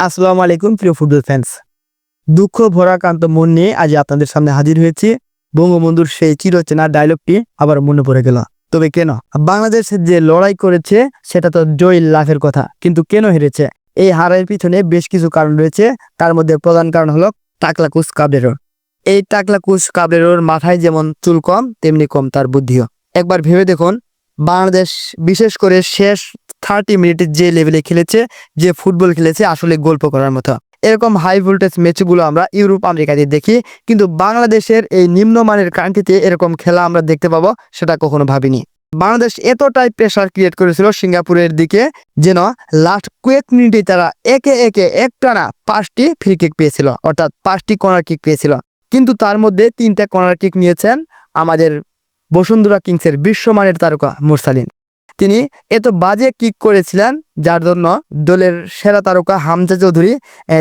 আসসালামু আলাইকুম, প্রিয় ফুটবল ফ্যান্স দুঃখ ভরাক্রান্ত মন নিয়ে আজ আপনাদের সামনে হাজির হয়েছি। বঙ্গবন্ধুর সেই চিরচেনা ডায়লগটি আবার মনে পড়ে গেল। তবে কেন? বাংলাদেশ যে লড়াই করেছে, সেটা তো জয় লাভের কথা। কিন্তু কেন হেরেছে? এই হারের পিছনে বেশ কিছু কারণ রয়েছে। তার মধ্যে প্রধান কারণ হলো টাকলাকুস কাবরেরোর। এই টাকলাকুস কাবরেরোর মাথায় যেমন চুল কম, তেমনি কম তার বুদ্ধিও। একবার ভেবে দেখুন, বাংলাদেশ বিশেষ করে শেষ থার্টি মিনিটে যে লেভেলে খেলেছে, যে ফুটবল খেলেছে, আসলে গল্প করার মতো। এরকম হাই ভোল্টেজ ম্যাচগুলো আমরা ইউরোপ আমেরিকাতে দেখি, কিন্তু বাংলাদেশের এই নিম্নমানের কান্ট্রিতে এরকম খেলা আমরা দেখতে পাবো, সেটা কখনো ভাবিনি। বাংলাদেশ এতটাই প্রেশার ক্রিয়েট করেছিল সিঙ্গাপুরের দিকে, যেন লাস্ট কয়েক মিনিটে তারা একে একে একটানা পাঁচটি ফ্রি কিক পেয়েছিল, অর্থাৎ পাঁচটি কর্নার কিক পেয়েছিল। কিন্তু তার মধ্যে তিনটা কর্নার কিক নিয়েছেন আমাদের বসুন্ধরা কিংসের বিশ্বমানের তারকা মুরসালিন। তিনি এত বাজে কিক করেছিলেন, যার জন্য দলের সেরা তারকা হামজা চৌধুরী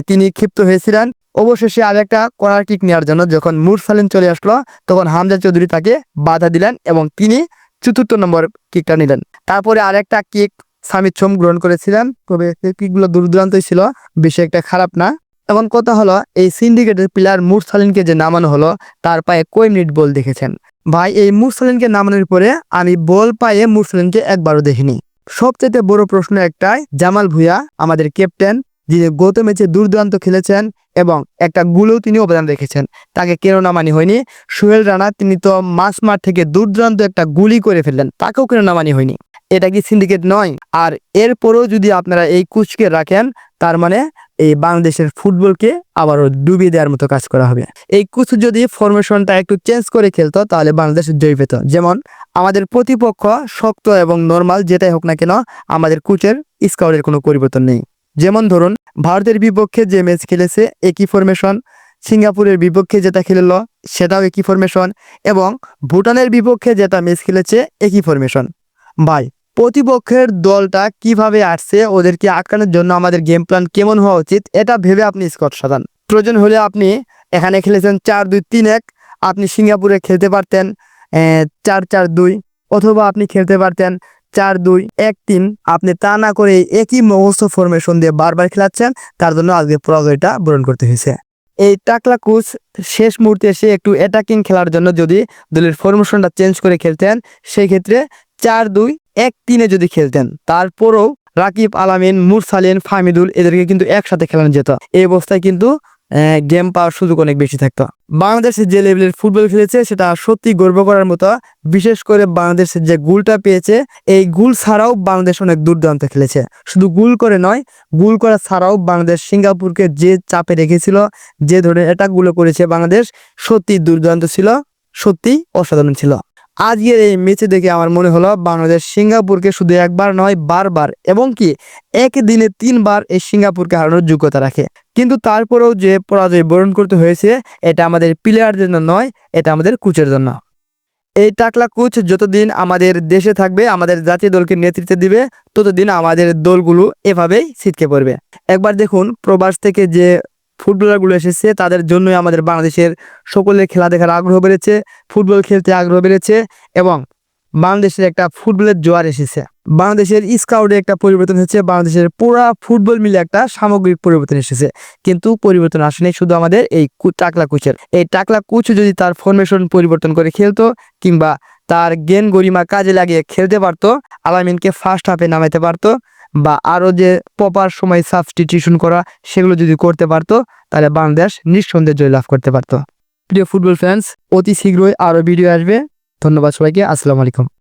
তিনি ক্ষিপ্ত হয়েছিলেন। অবশেষে আরেকটা কর্নার কিক নেওয়ার জন্য যখন মুরসালিন চলে আসলো, তখন হামজা চৌধুরী তাকে বাধা দিলেন এবং তিনি চতুর্থ নম্বর কিকটা নিলেন। তারপরে আরেকটা কিক সামিত সোম গ্রহণ করেছিলেন। তবে সেই কিকগুলো দূরদূরান্তই ছিল, বেশি একটা খারাপ না। এখন কথা হলো, এই সিন্ডিকেটের প্লেয়ার মুরসালিনকে যে নামানো হলো, তার পায়ে কয় মিনিট বল দেখেছেন? ভাই, এই মুরসালিনকে নামানোর পরে আমি বল পায়ে মুরসালিনকে একবারও দেখিনি। সবচেয়ে বড় প্রশ্ন একটাই, জামাল ভুয়া আমাদের ক্যাপ্টেন যিনি গত ম্যাচে দুর্দান্ত খেলেছেন এবং একটা গুলো তিনি অবদান রেখেছেন, তাকে কেন নামানি হয়নি? সোহেল রানা, তিনি তো মাস মাঠ থেকে দুর্দান্ত একটা গুলি করে ফেললেন, তাকেও কেন নামানি হয়নি? এটা কি সিন্ডিকেট নয়? আর এরপরও যদি আপনারা এই কুচকে রাখেন, তার মানে এই বাংলাদেশের ফুটবলকে আবারও ডুবিয়ে দেওয়ার মতো কাজ করা হবে। এই কুচ যদি ফরমেশনটা একটু চেঞ্জ করে খেলতো, তাহলে বাংলাদেশ জয় পেত। যেমন, আমাদের প্রতিপক্ষ শক্ত এবং নর্মাল যেটাই হোক না কেন, আমাদের কুচের স্কাউটের কোনো পরিবর্তন নেই। যেমন ধরুন, ভারতের বিপক্ষে যে ম্যাচ খেলেছে, একই ফরমেশন সিঙ্গাপুরের বিপক্ষে যেটা খেললো, সেটাও একই ফরমেশন এবং ভুটানের বিপক্ষে যেটা ম্যাচ খেলেছে, একই ফরমেশন ভাই প্রতিপক্ষের দলটা কীভাবে আসছে, ওদেরকে আটকানোর জন্য আমাদের গেম প্ল্যান কেমন হওয়া উচিত, এটা ভেবে আপনি স্কট সাজান। প্রয়োজন হলে আপনি এখানে খেলেছেন চার দুই তিন এক, আপনি সিঙ্গাপুরে খেলতে পারতেন চার চার দুই, অথবা আপনি খেলতে পারতেন চার দুই এক তিন, আপনি তা না করে একই মহস্ত ফরমেশন দিয়ে বারবার খেলাচ্ছেন, তার জন্য আজকে পরাজয়টা বরণ করতে হয়েছে। এই টাকলা কোচ শেষ মুহূর্তে এসে একটু অ্যাটাকিং খেলার জন্য যদি দলের ফরমেশনটা চেঞ্জ করে খেলতেন, সেই ক্ষেত্রে চার দুই এক তিনে যদি খেলতেন, তারপরও রাকিব আলামিন, মুরসালিন ফামিদুল এদেরকে কিন্তু একসাথে খেলানো যেত। এই অবস্থায় কিন্তু গেম পাওয়ার সুযোগ অনেক বেশি থাকতো। বাংলাদেশের যে লেভেলের ফুটবল খেলেছে, সেটা সত্যি গর্ব করার মতো। বিশেষ করে বাংলাদেশের যে গুলটা পেয়েছে, এই গুল ছাড়াও বাংলাদেশ অনেক দুর্দান্ত খেলেছে। শুধু গুল করে নয়, গুল করা ছাড়াও বাংলাদেশ সিঙ্গাপুরকে যে চাপে রেখেছিল, যে ধরনের অ্যাটাকগুলো করেছে বাংলাদেশ সত্যি দুর্দান্ত ছিল সত্যি অসাধারণ ছিল। আজকের এই ম্যাচে দেখে আমার মনে হলো বাংলাদেশ সিঙ্গাপুরকে শুধু একবার নয়, বারবার এবং কি একই দিনে তিনবার এই সিঙ্গাপুরকে হারানোর যোগ্যতা রাখে। কিন্তু তারপরেও যে পরাজয় বরণ করতে হয়েছে, এটা আমাদের প্লেয়ারদের জন্য নয়, এটা আমাদের কোচের জন্য। এই টাকলা কোচ যতদিন আমাদের দেশে থাকবে, আমাদের জাতীয় দলকে নেতৃত্ব দিবে, ততদিন আমাদের দলগুলো এভাবেই ছিটকে পড়বে। একবার দেখুন, প্রবাস থেকে যে ফুটবলারগুলো এসেছে, তাদের জন্যই আমাদের বাংলাদেশের সকলের খেলা দেখার আগ্রহ বেড়েছে, ফুটবল খেলতে আগ্রহ বেড়েছে এবং বাংলাদেশের একটা ফুটবলের জোয়ার এসেছে। বাংলাদেশের স্কাউটে একটা পরিবর্তন হচ্ছে বাংলাদেশের পুরা ফুটবল মিলে একটা সামগ্রিক পরিবর্তন এসেছে। কিন্তু পরিবর্তন আসেনি, শুধু আমাদের এই টাকলা কোচের। এই টাকলা কোচ যদি তার ফরমেশন পরিবর্তন করে খেলতো কিংবা তার জ্ঞান গরিমা কাজে লাগিয়ে খেলতে পারতো, আলামিনকে ফার্স্ট হাফে নামাইতে পারতো বা আরও যে প্রপার সময় সাবস্টিটিউশন করা সেগুলো যদি করতে পারতো, তাহলে বাংলাদেশ নিঃসন্দেহ জয় লাভ করতে পারতো। প্রিয় ফুটবল ফ্যান্স অতি শীঘ্রই আরও ভিডিও আসবে। ধন্যবাদ সবাইকে। আসসালামু আলাইকুম।